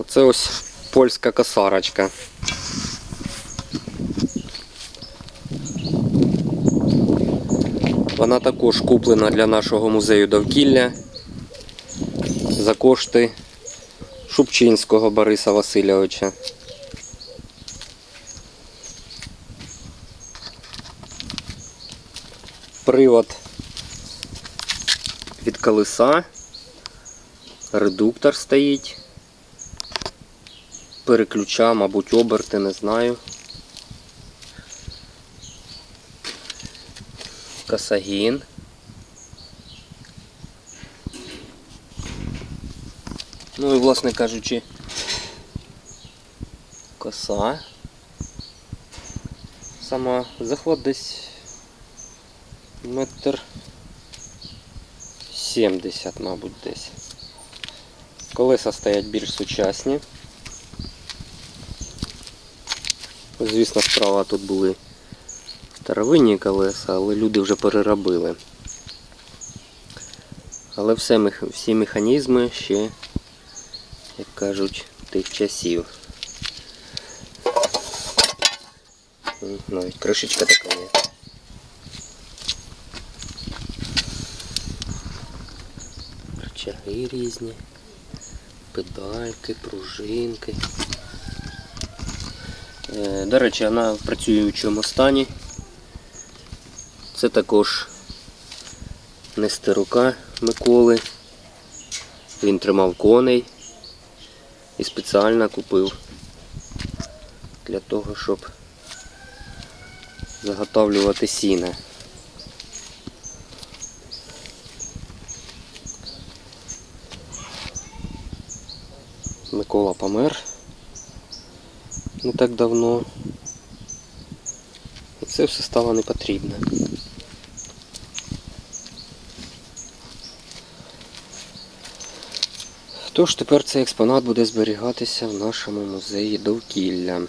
Оце ось польська косарочка. Вона також куплена для нашого музею довкілля за кошти Шупчинського Бориса Васильовича. Привод від колеса, редуктор стоїть, переключа, мабуть, оберти, не знаю. Касагін. Ну і, власне кажучи, коса. Сама заход десь метр сімдесят, мабуть, десь. Колеса стоять більш сучасні. Звісно, справа тут були старовинні колеса, але люди вже переробили. Але все, всі механізми ще, як кажуть, тих часів. Навіть кришечка така є. Рычаги різні, педальки, пружинки. Е, До речі, вона в працюючому стані. Це також нестерука Миколи. Він тримав коней і спеціально купив для того, щоб заготовлювати сіна. Микола помер не так давно. І це все стало не потрібно. Тож тепер цей експонат буде зберігатися в нашому музеї довкілля.